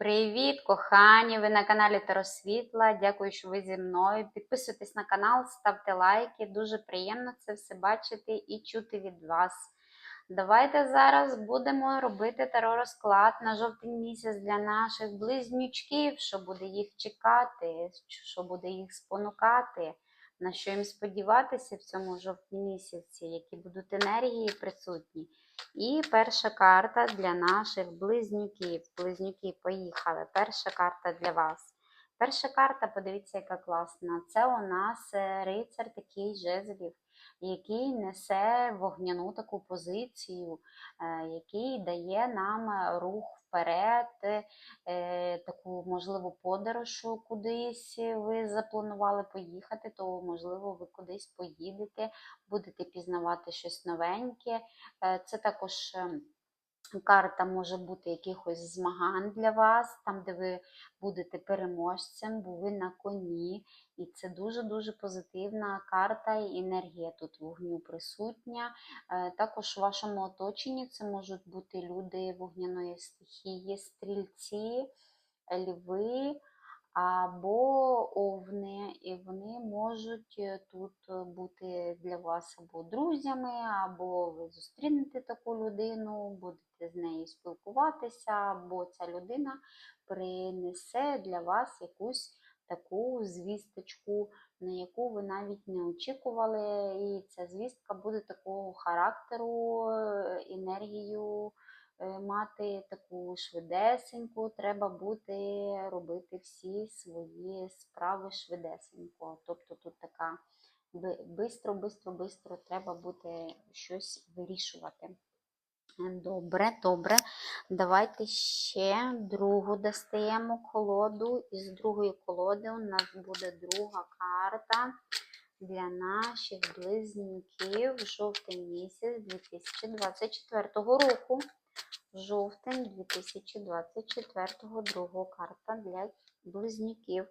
Привіт, кохані! Ви на каналі Таросвітла. Дякую, що ви зі мною. Підписуйтесь на канал, ставте лайки. Дуже приємно це все бачити і чути від вас. Давайте зараз будемо робити таро розклад на жовтень місяць для наших близнючків, що буде їх чекати, що буде їх спонукати, на що їм сподіватися в цьому жовтні місяці, які будуть енергії присутні. І перша карта для наших близнюків. Близнюки, поїхали. Перша карта для вас. Перша карта, подивіться, яка класна. Це у нас е, рицар такий жезлів, який несе вогняну таку позицію, е, який дає нам е, рух вперед, е, таку, можливо, подорож кудись ви запланували поїхати, то, можливо, ви кудись поїдете, будете пізнавати щось новеньке. Це також. Карта може бути якихось змагань для вас, там, де ви будете переможцем, бо ви на коні. І це дуже-дуже позитивна карта, і енергія тут вогню присутня. Е, Також у вашому оточенні це можуть бути люди вогняної стихії, стрільці, льви або овни, і вони можуть е, тут е, бути для вас або друзями, або ви зустрінете таку людину, будете з нею спілкуватися, або ця людина принесе для вас якусь таку звісточку, на яку ви навіть не очікували. І ця звістка буде такого характеру, е, енергію мати таку швидесеньку, треба бути робити всі свої справи швидесенько. Тобто тут така бистро, бистро, бистро треба буде щось вирішувати. Добре, добре. Давайте ще другу достаємо колоду. Із другої колоди у нас буде друга карта для наших близнюків жовтень місяць 2024 року. Жовтень 2024 друга карта для близнюків.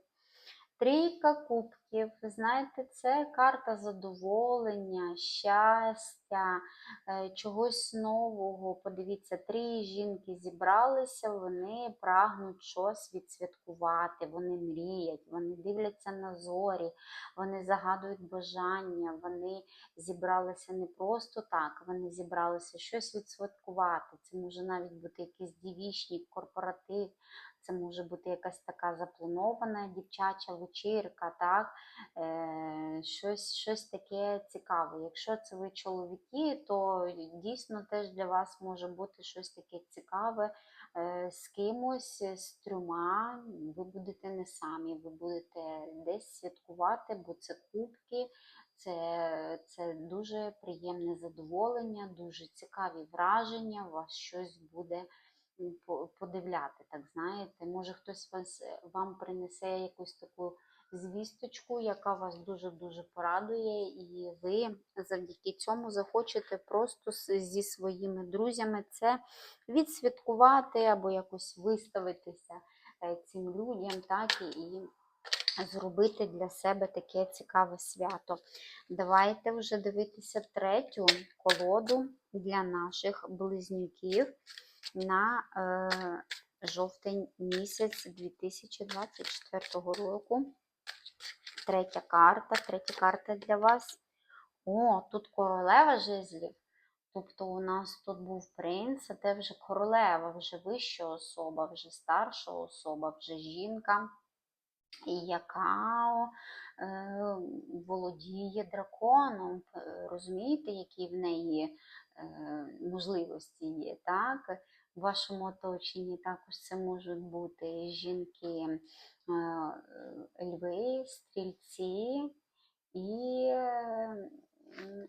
Трійка кубків. Знаєте, це карта задоволення, щастя, е, чогось нового. Подивіться, три жінки зібралися, вони прагнуть щось відсвяткувати, вони мріють, вони дивляться на зорі, вони загадують бажання, вони зібралися не просто так, вони зібралися щось відсвяткувати. Це може навіть бути якийсь дівічник, корпоратив. Це може бути якась така запланована дівчача вечірка, так? Е, щось, щось таке цікаве. Якщо це ви чоловіки, то дійсно теж для вас може бути щось таке цікаве е, з кимось, з трьома. Ви будете не самі, ви будете десь святкувати, бо це кубки. Це, це дуже приємне задоволення, дуже цікаві враження, у вас щось буде подивляти, так знаєте. Може хтось вас, е, вам принесе якусь таку звісточку, яка вас дуже-дуже порадує, і ви завдяки цьому захочете просто зі своїми друзями це відсвяткувати або якось виставитися е, цим людям, так, і, і зробити для себе таке цікаве свято. Давайте вже дивитися третю колоду для наших близнюків на е, жовтень місяць 2024 року. Третя карта, третя карта для вас. О, тут королева жезлів. Тобто у нас тут був принц, а це вже королева, вже вища особа, вже старша особа, вже жінка, яка е, володіє драконом. Розумієте, які в неї можливості є, так? В вашому оточенні також це можуть бути жінки, е, льви, стрільці і, е,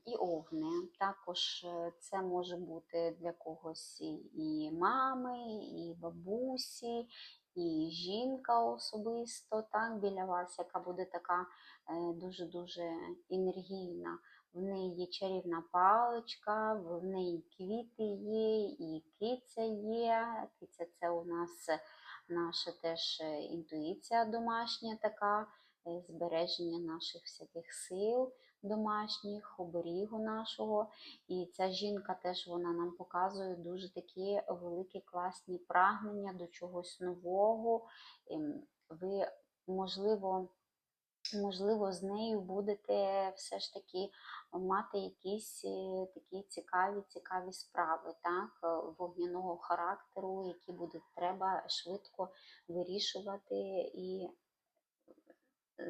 і овни. Також е, це може бути для когось і- мами, і бабусі, і жінка особисто так, біля вас, яка буде така е, дуже-дуже енергійна. В неї є чарівна паличка, в неї квіти є, і киця є. Киця це у нас наша теж е, інтуїція домашня така, е, збереження наших всяких сил. домашніх, оберігу нашого. І ця жінка теж вона нам показує дуже такі великі класні прагнення до чогось нового. Ем, Ви, можливо, можливо, з нею будете все ж таки мати якісь е, такі цікаві, цікаві справи, так, е, вогняного характеру, які буде треба швидко вирішувати і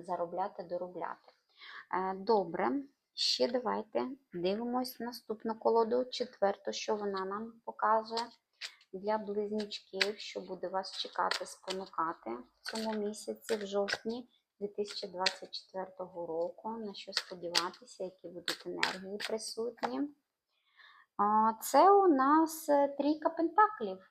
заробляти, доробляти. Е, Добре, ще давайте дивимось наступну колоду, четверту, що вона нам показує для близнючків, що буде вас чекати, спонукати в цьому місяці, в жовтні 2024 року. На що сподіватися, які будуть енергії присутні. Це у нас трійка пентаклів.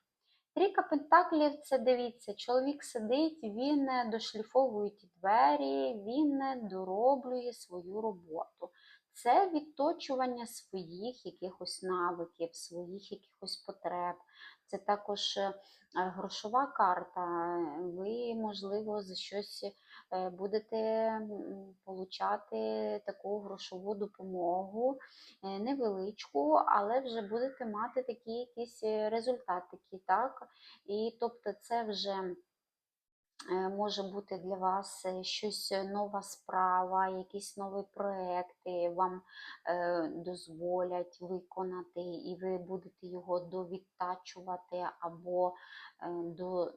Трійка пентаклів це дивіться, чоловік сидить, він дошліфовує ті двері, він дороблює свою роботу. Це відточування своїх якихось навиків, своїх якихось потреб. Це також е, грошова карта. Ви, можливо, за щось будете м, получати таку грошову допомогу, е, невеличку, але вже будете мати такий якийсь результат, такий, так? І тобто це вже е, може бути для вас е, щось е, нова справа, якісь нові проекти вам е, дозволять виконати, і ви будете його довідтачувати або е,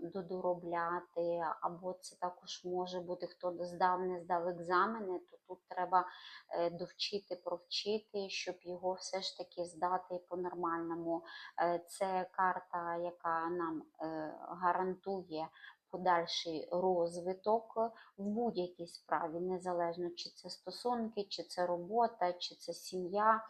додоробляти, або це також може бути, хто здав, не здав екзамени, то тут треба е, довчити, провчити, щоб його все ж таки здати по-нормальному. Е, Це карта, яка нам е, гарантує подальший розвиток в будь-якій справі, незалежно чи це стосунки, чи це робота, чи це сім'я.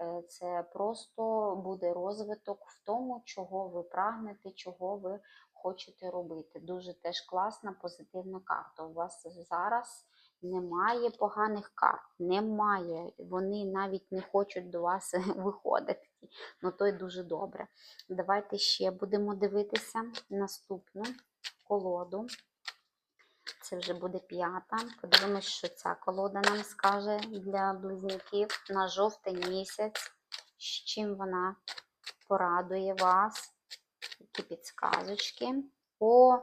Е, Це просто буде розвиток в тому, чого ви прагнете, чого ви хочете робити. Дуже теж класна, позитивна карта. У вас зараз немає поганих карт, немає. Вони навіть не хочуть до вас виходити. Ну то й дуже добре. Давайте ще будемо дивитися наступну колоду. Це вже буде п'ята. Подивимось, що ця колода нам скаже для близнюків на жовтий місяць, з чим вона порадує вас. Які підсказочки. О,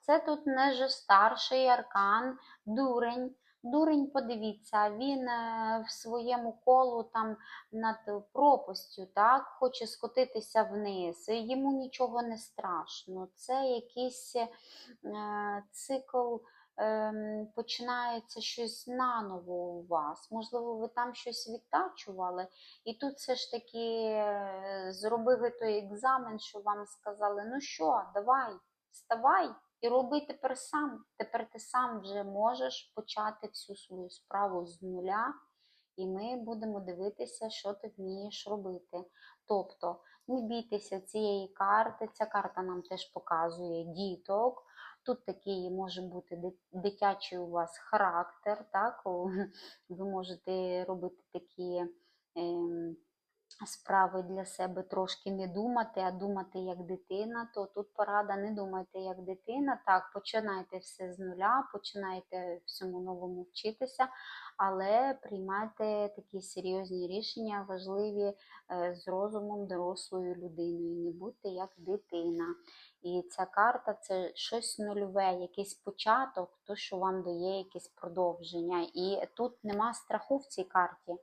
це тут не же старший аркан, дурень. Дурень, подивіться, він е, в своєму колу там над пропастю, так, хоче скотитися вниз. Йому нічого не страшно. Це якийсь е, цикл, ем, починається щось наново у вас. Можливо, ви там щось відтачували, і тут все ж таки е, зробили той екзамен, що вам сказали: ну що, давай, вставай. І роби тепер сам. Тепер ти сам вже можеш почати всю свою справу з нуля, і ми будемо дивитися, що ти вмієш робити. Тобто, не бійтеся цієї карти. Ця карта нам теж показує діток. Тут такий може бути дитячий у вас характер, так? Ви можете робити такі. Справи для себе трошки не думати, а думати як дитина, то тут порада не думайте як дитина. Так, починайте все з нуля, починайте всьому новому вчитися, але приймайте такі серйозні рішення, важливі е, з розумом дорослою людиною. Не будьте як дитина. І ця карта це щось нульове, якийсь початок, то, що вам дає якесь продовження. І тут нема страху в цій карті.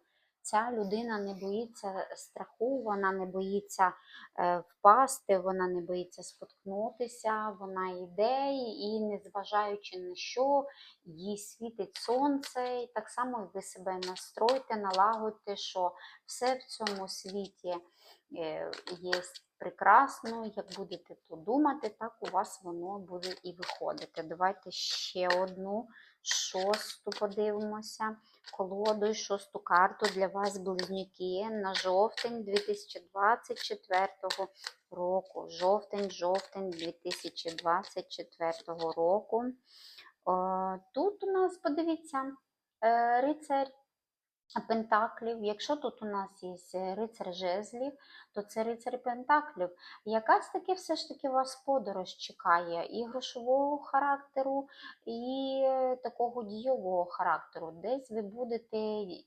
Ця людина не боїться страху, вона не боїться е, впасти, вона не боїться споткнутися, вона йде і, незважаючи на що, їй світить сонце, і так само ви себе настройте, налагодьте, що все в цьому світі е, є прекрасно, як будете то думати, так у вас воно буде і виходити. Давайте ще одну шосту подивимося колоду і шосту карту для вас, близнюки, на жовтень 2024 року. Жовтень, жовтень 2024 року. О, Тут у нас, подивіться, е, рицарь Пентаклів. Якщо тут у нас є рицар жезлів, то це рицар Пентаклів. Якась таки все ж таки вас подорож чекає і грошового характеру, і такого дійового характеру. Десь ви будете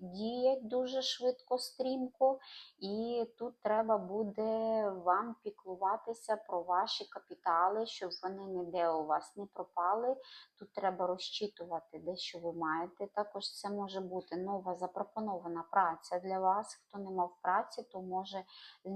діяти дуже швидко, стрімко, і тут треба буде вам піклуватися про ваші капітали, щоб вони ніде у вас не пропали. Тут треба розчитувати де що ви маєте. Також це може бути нова запропонована праця для вас. Хто не мав праці, то може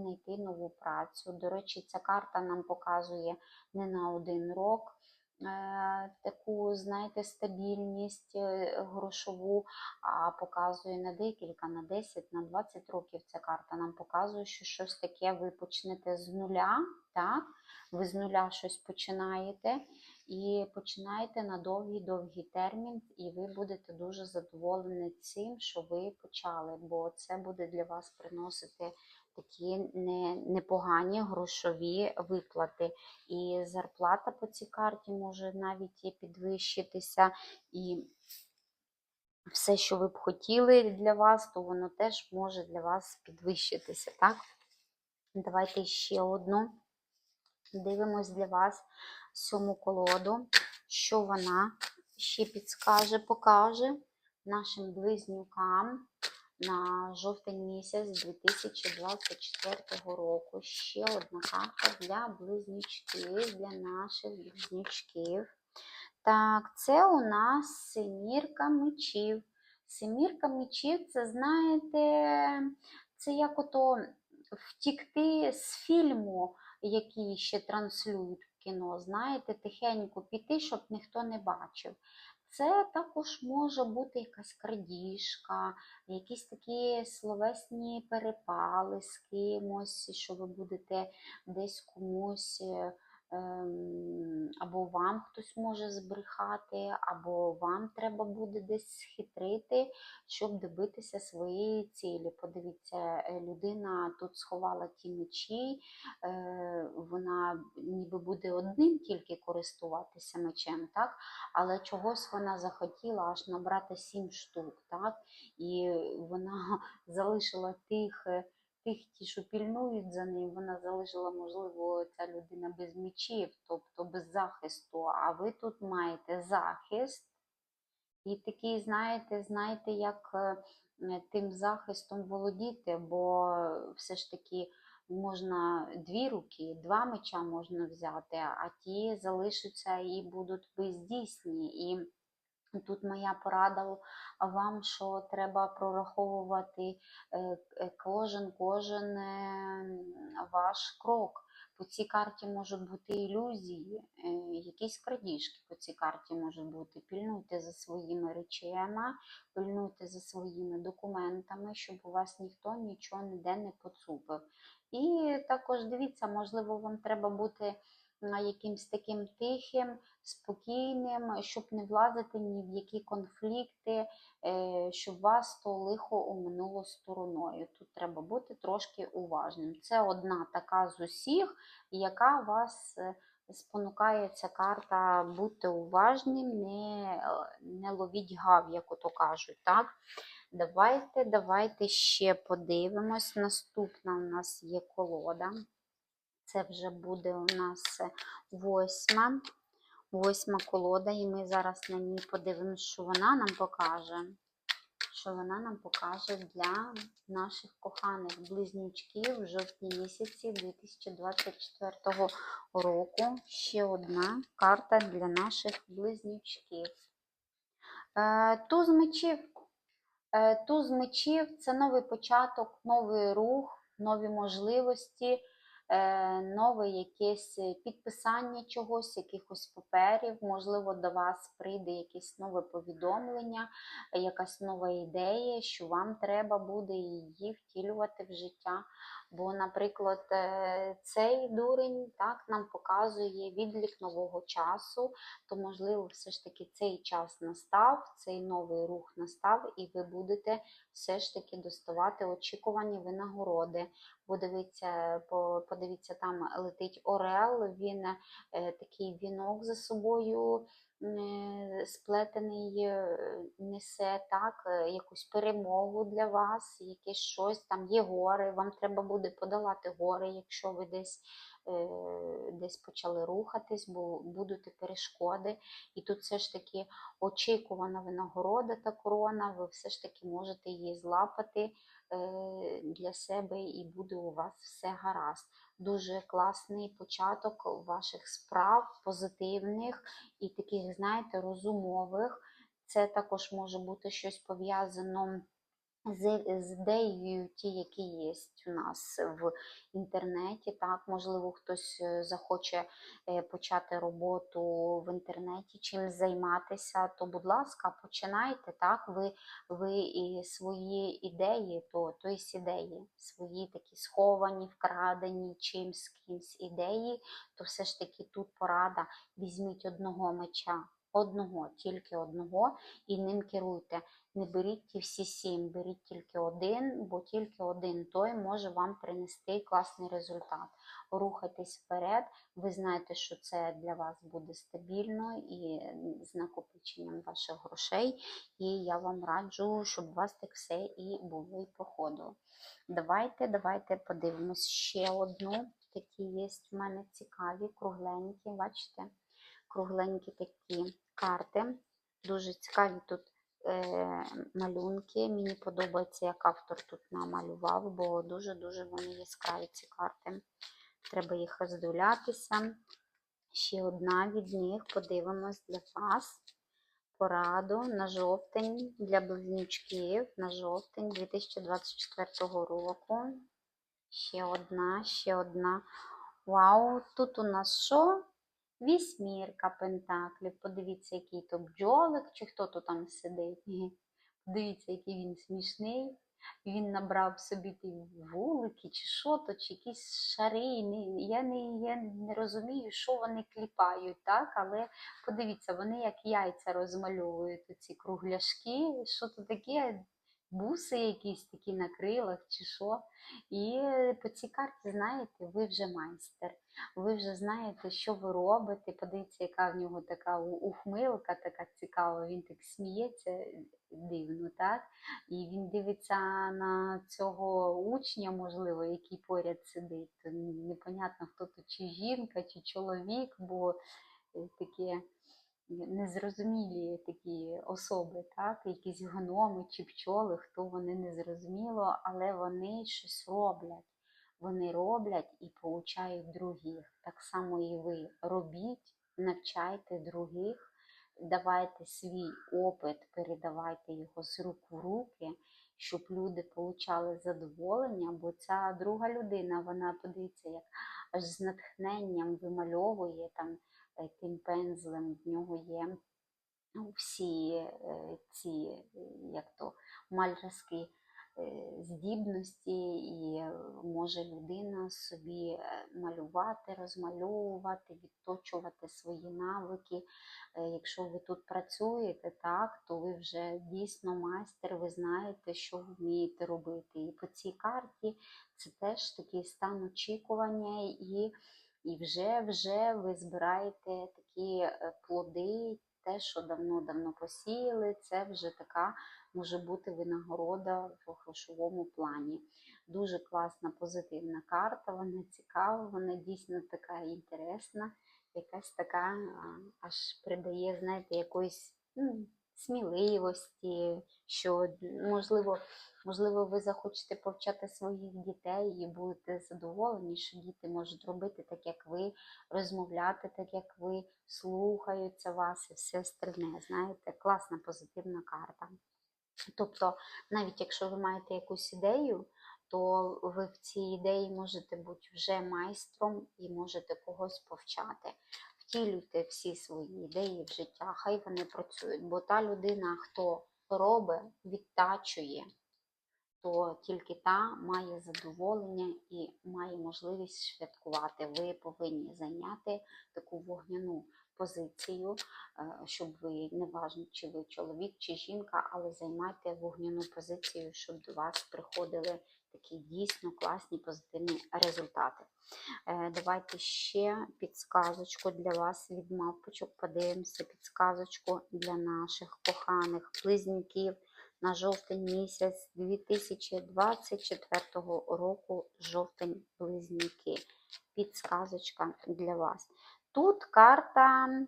знайти нову працю. До речі, ця карта нам показує не на один рок. е, Таку, знаєте, стабільність е, грошову, а показує на декілька, на 10, на 20 років ця карта нам показує, що щось таке ви почнете з нуля, так? Ви з нуля щось починаєте, і починаєте на довгий-довгий термін, і ви будете дуже задоволені цим, що ви почали, бо це буде для вас приносити такі непогані грошові виплати. І зарплата по цій карті може навіть підвищитися, і все, що ви б хотіли для вас, то воно теж може для вас підвищитися. Так? Давайте ще одну. Дивимось для вас сьому колоду, що вона ще підскаже, покаже нашим близнюкам на жовтень місяць 2024 року. Ще одна карта для близнючків, для наших близнючків. Так, це у нас семірка мечів. Семірка мечів, це, знаєте, це як ото втікти з фільму, який ще транслюють в кіно, знаєте, тихенько піти, щоб ніхто не бачив. Це також може бути якась крадіжка, якісь такі словесні перепали з кимось, що ви будете десь комусь. Е, ем, Або вам хтось може збрехати, або вам треба буде десь схитрити, щоб добитися своєї цілі. Подивіться, е, людина тут сховала ті мечі, е, вона ніби буде одним тільки користуватися мечем, так? але чогось вона захотіла аж набрати сім штук, так? і вона залишила тих. Тих, ті, що пільнують за ним, вона залишила, можливо, ця людина без мечів, тобто без захисту. А ви тут маєте захист, і такий, знаєте, знаєте, як е, тим захистом володіти, бо все ж таки можна дві руки, два меча можна взяти, а ті залишаться і будуть бездійсні. І Тут моя порада вам, що треба прораховувати е, е, кожен кожен е, ваш крок. По цій карті можуть бути ілюзії, якісь крадіжки по цій карті можуть бути. Пільнуйте за своїми речами, пильнуйте за своїми документами, щоб у вас ніхто нічого ніде не поцупив. І також дивіться, можливо, вам треба бути якимсь таким тихим, спокійним, щоб не влазити ні в які конфлікти, е, щоб вас то лихо оминуло стороною. Тут треба бути трошки уважним. Це одна така з усіх, яка вас е, спонукає ця карта бути уважним, не, не ловіть гав, як ото кажуть. так? Давайте, давайте ще подивимось. Наступна у нас є колода. Це вже буде у нас восьма. Восьма колода, і ми зараз на ній подивимося, що вона нам покаже. Що вона нам покаже для наших коханих близнючків в жовтні місяці 2024 року. Ще одна карта для наших близнючків. Е, Туз мечів. Е, Туз мечів це новий початок, новий рух, нові можливості, е, нове якесь підписання чогось, якихось паперів. Можливо, до вас прийде якесь нове повідомлення, якась нова ідея, що вам треба буде її втілювати в життя. Бо, наприклад, е, цей дурень так нам показує відлік нового часу, то можливо, все ж таки цей час настав, цей новий рух настав, і ви будете все ж таки доставати очікувані винагороди. бо дивіться, подивіться, там летить орел, він е, такий вінок за собою е, сплетений е, несе так, якусь перемогу для вас, якесь щось, там є гори, вам треба буде подолати гори, якщо ви десь, десь почали рухатись, бо будуть перешкоди. І тут все ж таки очікувана винагорода та корона, ви все ж таки можете її злапати е, для себе і буде у вас все гаразд. Дуже класний початок ваших справ, позитивних і таких, знаєте, розумових. Це також може бути щось пов'язано з, ідеєю, ті, які є у нас в інтернеті. Так, можливо, хтось е, захоче е, почати роботу в інтернеті, чим займатися, то, будь ласка, починайте. Так, ви, ви і свої ідеї, то, то є ідеї, свої такі сховані, вкрадені чимсь кимсь ідеї, то все ж таки тут порада. Візьміть одного меча, одного, тільки одного, і ним керуйте. Не беріть ті всі сім, беріть тільки один, бо тільки один той може вам принести класний результат. Рухайтесь вперед, ви знаєте, що це для вас буде стабільно і з накопиченням ваших грошей. І я вам раджу, щоб у вас так все і було і проходило. Давайте, давайте подивимось ще одну. Такі є в мене цікаві, кругленькі, бачите? Кругленькі такі карти. Дуже цікаві тут малюнки. Мені подобається, як автор тут намалював, бо дуже-дуже вони яскраві ці карти. Треба їх роздивлятися. Ще одна від них. Подивимось для вас. Пораду на жовтень для близнючків на жовтень 2024 року. Ще одна, ще одна. Вау, тут у нас що? Вісьмірка пентаклів. Подивіться, який то бджолик, чи хто то там сидить. Подивіться, який він смішний. Він набрав собі ті вулики, чи що то, чи якісь шари. Я не, я не розумію, що вони кліпають, так? але подивіться, вони як яйця розмальовують ці кругляшки. Що то таке? Буси якісь такі на крилах, чи що. І по цій карті, знаєте, ви вже майстер ви вже знаєте, що ви робите. Подивіться, яка в нього така ухмилка, така цікава. Він так сміється дивно, так? І він дивиться на цього учня, можливо, який поряд сидить. Непонятно, хто то чи жінка, чи чоловік, бо е, таке незрозумілі такі особи, так? якісь гноми чи пчоли, хто вони незрозуміло, але вони щось роблять вони роблять і получають других. Так само і ви робіть, навчайте других, давайте свій опит, передавайте його з рук в руки, щоб люди получали задоволення, бо ця друга людина, вона подивіться, як аж з натхненням вимальовує там е, тим пензлем, в нього є ну, всі е, ці, е, як то, мальчаски е, здібності, і е, може людина собі е, малювати, розмальовувати, відточувати свої навики. Е, Якщо ви тут працюєте, так, то ви вже дійсно майстер, ви знаєте, що вмієте робити. І по цій карті це теж такий стан очікування, і, і вже вже ви збираєте такі е, плоди, те, що давно-давно посіяли, це вже така може бути винагорода в грошовому плані. Дуже класна позитивна карта, вона цікава, вона дійсно така інтересна, якась така аж придає, знаєте, якоїсь ну, сміливості, що можливо, можливо, ви захочете повчати своїх дітей і будете задоволені, що діти можуть робити так, як ви, розмовляти так, як ви, слухаються вас і все остальне. Знаєте, класна позитивна карта. Тобто, навіть якщо ви маєте якусь ідею, то ви в цій ідеї можете бути вже майстром і можете когось повчати. Втілюйте всі свої ідеї в життя, хай вони працюють. Бо та людина, хто робить, відтачує, то тільки та має задоволення і має можливість святкувати. Ви повинні зайняти таку вогняну позицію, е, щоб ви не важно, чи ви чоловік, чи жінка, але займайте вогняну позицію, щоб до вас приходили такі дійсно класні позитивні результати. Е, Давайте ще підсказочку для вас від мавпочок. Подивимося підсказочку для наших коханих близнюків на жовтень місяць 2024 року. Жовтень близнюки. Підсказочка для вас. Тут карта е,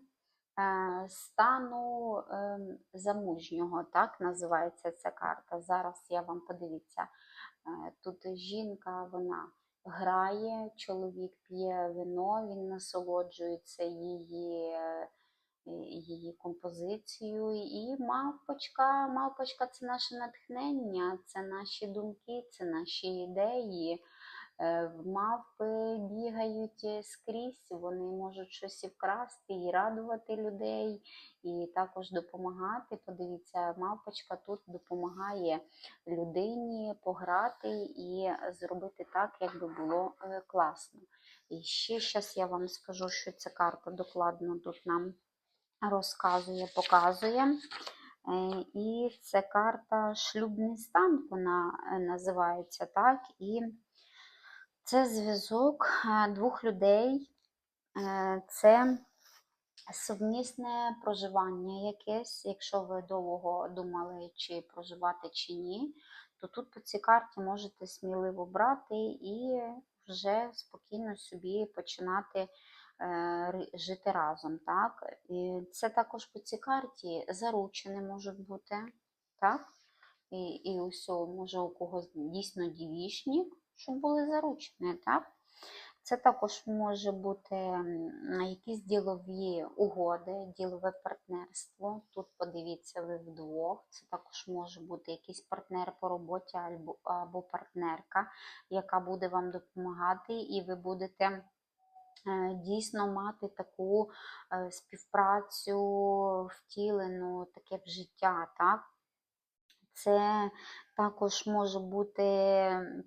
стану е, замужнього, так називається ця карта. Зараз я вам подивіться. Е, Тут жінка, вона грає, чоловік п'є вино, він насолоджується її, е, її композицією. І мавпочка, мавпочка це наше натхнення, це наші думки, це наші ідеї. Е, Мавпи бігають е, скрізь, вони можуть щось і вкрасти, і радувати людей, і також допомагати. Подивіться, мавпочка тут допомагає людині пограти і зробити так, як би було е, класно. І ще зараз я вам скажу, що ця карта докладно тут нам розказує, показує. І це карта шлюбний стан, вона називається так. І це зв'язок двох людей, е, це совмісне проживання якесь. Якщо ви довго думали, чи проживати, чи ні, то тут по цій карті можете сміливо брати і вже спокійно собі починати е, жити разом. Так? І це також по цій карті заручені можуть бути. Так? І, і усього, може, у когось дійсно дівішник, щоб були заручені, так? Це також може бути якісь ділові угоди, ділове партнерство. Тут подивіться ви вдвох. Це також може бути якийсь партнер по роботі або, або партнерка, яка буде вам допомагати, і ви будете е, дійсно мати таку е, співпрацю втілену, таке в життя, так? Це також може бути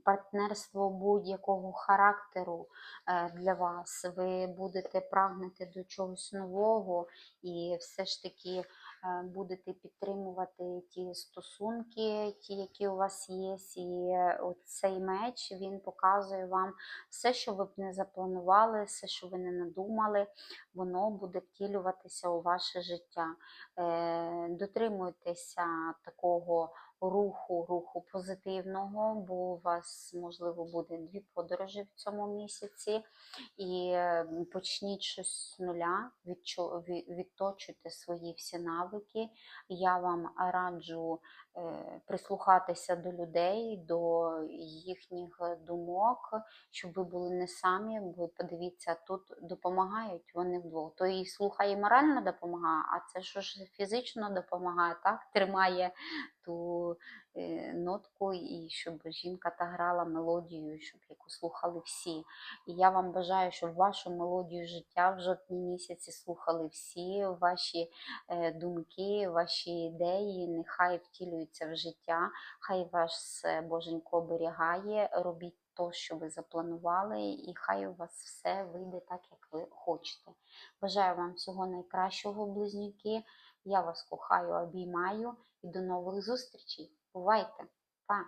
партнерство будь-якого характеру е, для вас. Ви будете прагнути до чогось нового і все ж таки будете підтримувати ті стосунки, ті, які у вас є. І цей меч він показує вам все, що ви б не запланували, все, що ви не надумали, воно буде втілюватися у ваше життя. Е, Дотримуйтеся такого руху, руху позитивного, бо у вас, можливо, буде дві подорожі в цьому місяці. І почніть щось з нуля, відточуйте свої всі навики. Я вам раджу прислухатися до людей, до їхніх думок, щоб ви були не самі. Бо подивіться, тут допомагають вони вдвох. То і слухає морально допомагає, а це що ж фізично допомагає, так? Тримає ту е, нотку, і щоб жінка та грала мелодію, щоб яку слухали всі. І я вам бажаю, щоб вашу мелодію життя в жовтні місяці слухали всі, ваші е, думки, ваші ідеї, нехай втілюються в життя, хай вас е, Боженько оберігає, робіть то, що ви запланували, і хай у вас все вийде так, як ви хочете. Бажаю вам всього найкращого, близнюки. Я вас кохаю, обіймаю і до нових зустрічей. Бувайте! Па!